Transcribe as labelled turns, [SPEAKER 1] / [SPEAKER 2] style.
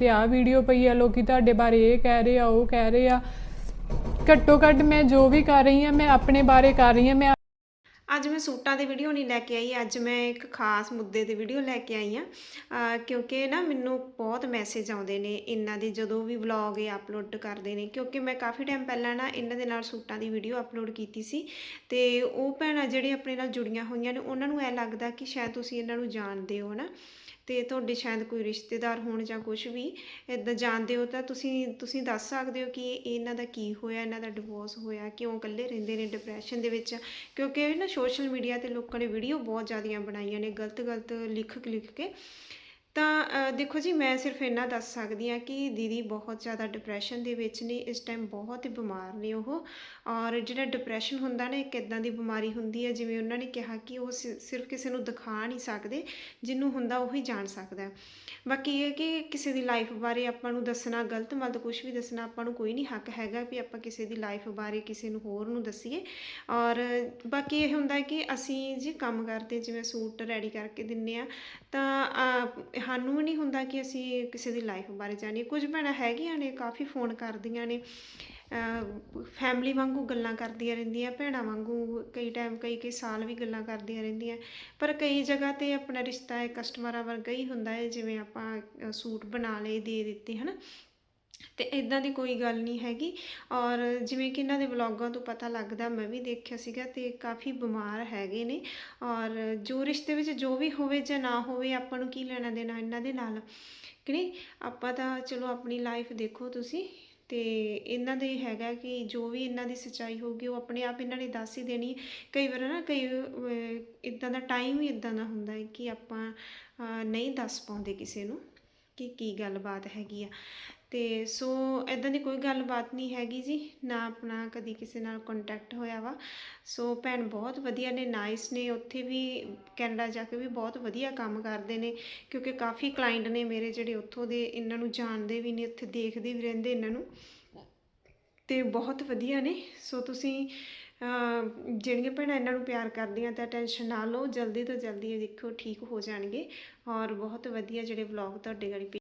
[SPEAKER 1] ਤੇ ਆ ਵੀਡੀਓ ਪਈ ਆ, ਲੋਕੀ ਤੁਹਾਡੇ ਬਾਰੇ ਇਹ ਕਹਿ ਰਹੇ ਆ, ਉਹ ਕਹਿ ਰਹੇ ਆ। ਘੱਟੋ ਘੱਟ ਮੈਂ ਜੋ ਵੀ ਕਰ ਰਹੀ ਆ, ਮੈਂ ਆਪਣੇ ਬਾਰੇ ਕਰ ਰਹੀ ਆ, ਮੈਂ
[SPEAKER 2] ਅੱਜ ਮੈਂ ਸੂਟਾਂ ਦੀ ਵੀਡੀਓ ਨਹੀਂ ਲੈ ਕੇ ਆਈ, ਅੱਜ ਮੈਂ ਇੱਕ ਖਾਸ ਮੁੱਦੇ ਤੇ ਵੀਡੀਓ ਲੈ ਕੇ ਆਈ ਆ। ਕਿਉਂਕਿ ਨਾ ਮੈਨੂੰ ਬਹੁਤ ਮੈਸੇਜ ਆਉਂਦੇ ਨੇ, ਇਹਨਾਂ ਦੇ ਜਦੋਂ ਵੀ ਵਲੌਗ ਇਹ ਅਪਲੋਡ ਕਰਦੇ ਨੇ, ਕਿਉਂਕਿ ਮੈਂ ਕਾਫੀ ਟਾਈਮ ਪਹਿਲਾਂ ਨਾ ਇਹਨਾਂ ਦੇ ਨਾਲ ਸੂਟਾਂ ਦੀ ਵੀਡੀਓ ਅਪਲੋਡ ਕੀਤੀ ਸੀ। ਤੇ ਉਹ ਭੈਣਾਂ ਜਿਹੜੇ ਆਪਣੇ ਨਾਲ ਜੁੜੀਆਂ ਹੋਈਆਂ ਨੇ, ਉਹਨਾਂ ਨੂੰ ਐ ਲੱਗਦਾ ਕਿ ਸ਼ਾਇਦ ਤੁਸੀਂ ਇਹਨਾਂ ਨੂੰ ਜਾਣਦੇ ਹੋ ਨਾ। ਤੇ ਤੁਹਾਡੇ ਸ਼ਾਇਦ ਕੋਈ ਰਿਸ਼ਤੇਦਾਰ ਹੋਣ ਜਾਂ ਕੁਝ ਵੀ ਇਦਾਂ ਜਾਣਦੇ ਹੋ ਤਾਂ ਤੁਸੀਂ ਤੁਸੀਂ ਦੱਸ ਸਕਦੇ ਹੋ ਕਿ ਇਹਨਾਂ ਦਾ ਕੀ ਹੋਇਆ, ਇਹਨਾਂ ਦਾ ਡਿਵੋਰਸ ਹੋਇਆ, ਕਿਉਂ ਇਕੱਲੇ ਰਹਿੰਦੇ ਨੇ ਡਿਪਰੈਸ਼ਨ ਦੇ ਵਿੱਚ? ਕਿਉਂਕਿ ਨਾ ਸੋਸ਼ਲ ਮੀਡੀਆ ਤੇ ਲੋਕਾਂ ਨੇ ਵੀਡੀਓ ਬਹੁਤ ਜ਼ਿਆਦੀਆਂ ਬਣਾਈਆਂ ਨੇ ਗਲਤ ਗਲਤ ਲਿਖ ਲਿਖ ਕੇ। ਤਾਂ ਦੇਖੋ ਜੀ, ਮੈਂ ਸਿਰਫ ਇੰਨਾ ਦੱਸ ਸਕਦੀ ਹਾਂ ਕਿ ਦੀਦੀ ਬਹੁਤ ਜ਼ਿਆਦਾ ਡਿਪਰੈਸ਼ਨ ਦੇ ਵਿੱਚ ਨੇ, ਇਸ ਟਾਈਮ ਬਹੁਤ ਹੀ ਬਿਮਾਰ ਨੇ ਉਹ ਔਰ ਜਿਹੜਾ ਡਿਪਰੈਸ਼ਨ ਹੁੰਦਾ ਨਾ, ਇੱਕ ਇਦਾਂ ਦੀ ਬਿਮਾਰੀ ਹੁੰਦੀ ਹੈ, ਜਿਵੇਂ ਉਹਨਾਂ ਨੇ ਕਿਹਾ ਕਿ ਉਹ ਸਿ- ਸਿਰਫ ਕਿਸੇ ਨੂੰ ਦਿਖਾ ਨਹੀਂ ਸਕਦੇ, ਜਿਹਨੂੰ ਹੁੰਦਾ ਉਹੀ ਜਾਣ ਸਕਦਾ ਹੈ। ਬਾਕੀ ਇਹ ਹੈ ਕਿ ਕਿਸੇ ਦੀ ਲਾਈਫ ਬਾਰੇ ਆਪਾਂ ਨੂੰ ਦੱਸਣਾ ਗਲਤ ਮਲਤ ਕੁਝ ਵੀ ਦੱਸਣਾ, ਆਪਾਂ ਨੂੰ ਕੋਈ ਨਹੀਂ ਹੱਕ ਹੈਗਾ ਵੀ ਆਪਾਂ ਕਿਸੇ ਦੀ ਲਾਈਫ ਬਾਰੇ ਕਿਸੇ ਨੂੰ ਹੋਰ ਨੂੰ ਦੱਸੀਏ ਔਰ ਬਾਕੀ ਇਹ ਹੁੰਦਾ ਕਿ ਅਸੀਂ ਜੀ ਕੰਮ ਕਰਦੇ, ਜਿਵੇਂ ਸੂਟ ਰੈਡੀ ਕਰਕੇ ਦਿੰਨੇ ਆ, ਤਾਂ ਸਾਨੂੰ ਵੀ ਨਹੀਂ ਹੁੰਦਾ ਕਿ ਅਸੀਂ ਕਿਸੇ ਦੀ ਲਾਈਫ ਬਾਰੇ ਜਾਣੀਏ। ਕੁਝ ਭੈਣਾਂ ਹੈਗੀਆਂ ਨੇ, ਕਾਫੀ ਫੋਨ ਕਰਦੀਆਂ ਨੇ। ਫੈਮਿਲੀ ਵਾਂਗੂ ਗੱਲਾਂ ਕਰਦੀਆਂ ਰਹਿੰਦੀਆਂ, ਭੈਣਾਂ ਵਾਂਗੂ ਕਈ ਟਾਈਮ ਕਈ ਕਈ ਸਾਲ ਵੀ ਗੱਲਾਂ ਕਰਦੀਆਂ ਰਹਿੰਦੀਆਂ। ਪਰ ਕਈ ਜਗ੍ਹਾ ਤੇ ਆਪਣਾ ਰਿਸ਼ਤਾ ਹੈ ਕਸਟਮਰਾਂ ਵਰਗਾ ਹੀ ਹੁੰਦਾ ਹੈ, ਜਿਵੇਂ ਆਪਾਂ ਸੂਟ ਬਣਾ ਲਏ, ਦੇ ਦਿੱਤੇ, ਹਨਾ? ਤੇ ਇਦਾਂ ਦੀ ਕੋਈ ਗੱਲ ਨਹੀਂ ਹੈਗੀ। ਔਰ ਜਿਵੇਂ ਕਿ ਇਹਨਾਂ ਦੇ ਵਲੌਗਾਂ ਤੋਂ ਪਤਾ ਲੱਗਦਾ, ਮੈਂ ਵੀ ਦੇਖਿਆ ਸੀਗਾ ਤੇ ਕਾਫੀ ਬਿਮਾਰ ਹੈਗੇ ਨੇ। ਔਰ ਜੋ ਰਿਸ਼ਤੇ ਵਿੱਚ ਜੋ ਵੀ ਹੋਵੇ ਜਾਂ ਨਾ ਹੋਵੇ, ਆਪਾਂ ਨੂੰ ਕੀ ਲੈਣਾ ਦੇਣਾ ਇਹਨਾਂ ਦੇ ਨਾਲ? ਕਿ ਨਹੀਂ? ਆਪਾਂ ਤਾਂ ਚਲੋ ਆਪਣੀ ਲਾਈਫ ਦੇਖੋ ਤੁਸੀਂ ਤੇ ਇਹਨਾਂ ਦੇ ਹੈਗਾ ਕਿ ਜੋ ਵੀ ਇਹਨਾਂ ਦੀ ਸੱਚਾਈ ਹੋਊਗੀ, ਉਹ ਆਪਣੇ ਆਪ ਇਹਨਾਂ ਨੇ ਦੱਸ ਹੀ ਦੇਣੀ। ਕਈ ਵਾਰ ਨਾ ਕਈ ਇਦਾਂ ਦਾ ਟਾਈਮ ਹੀ ਇਦਾਂ ਦਾ ਹੁੰਦਾ ਹੈ ਕਿ ਆਪਾਂ ਨਹੀਂ ਦੱਸ ਪਾਉਂਦੇ ਕਿਸੇ ਨੂੰ ਕਿ ਕੀ ਗੱਲਬਾਤ ਹੈਗੀ ਆ। ਤੇ ਸੋ ਇਦਾਂ ਦੀ ਕੋਈ ਗੱਲਬਾਤ ਨਹੀਂ ਹੈਗੀ ਜੀ, ਨਾ ਆਪਣਾ ਕਦੀ ਕਿਸੇ ਨਾਲ ਕੰਟੈਕਟ ਹੋਇਆ ਵਾ। ਸੋ ਭੈਣ ਬਹੁਤ ਵਧੀਆ ਨੇ ਨਾਈਸ ਨੇ ਉੱਥੇ ਵੀ, ਕੈਨੇਡਾ ਜਾ ਕੇ ਵੀ ਬਹੁਤ ਵਧੀਆ ਕੰਮ ਕਰਦੇ ਨੇ, ਕਿਉਂਕਿ ਕਾਫੀ ਕਲਾਇੰਟ ਨੇ ਮੇਰੇ ਜਿਹੜੇ ਉੱਥੋਂ ਦੇ, ਇਹਨਾਂ ਨੂੰ ਜਾਣਦੇ ਵੀ ਨੇ, ਉੱਥੇ ਦੇਖਦੇ ਵੀ ਰਹਿੰਦੇ ਇਹਨਾਂ ਨੂੰ। ਤੇ ਬਹੁਤ ਵਧੀਆ ਨੇ। ਸੋ ਤੁਸੀਂ ਜਿਹੜੀਆਂ ਭੈਣਾਂ ਇਹਨਾਂ ਨੂੰ ਪਿਆਰ ਕਰਦੀਆਂ, ਤਾਂ ਟੈਨਸ਼ਨ ਨਾ ਲਓ, ਜਲਦੀ ਤੋਂ ਜਲਦੀ ਇਹ ਦੇਖੋ ਠੀਕ ਹੋ ਜਾਣਗੇ। ਔਰ ਬਹੁਤ ਵਧੀਆ ਜਿਹੜੇ ਵਲੌਗ ਤੁਹਾਡੇ ਗਾੜੀ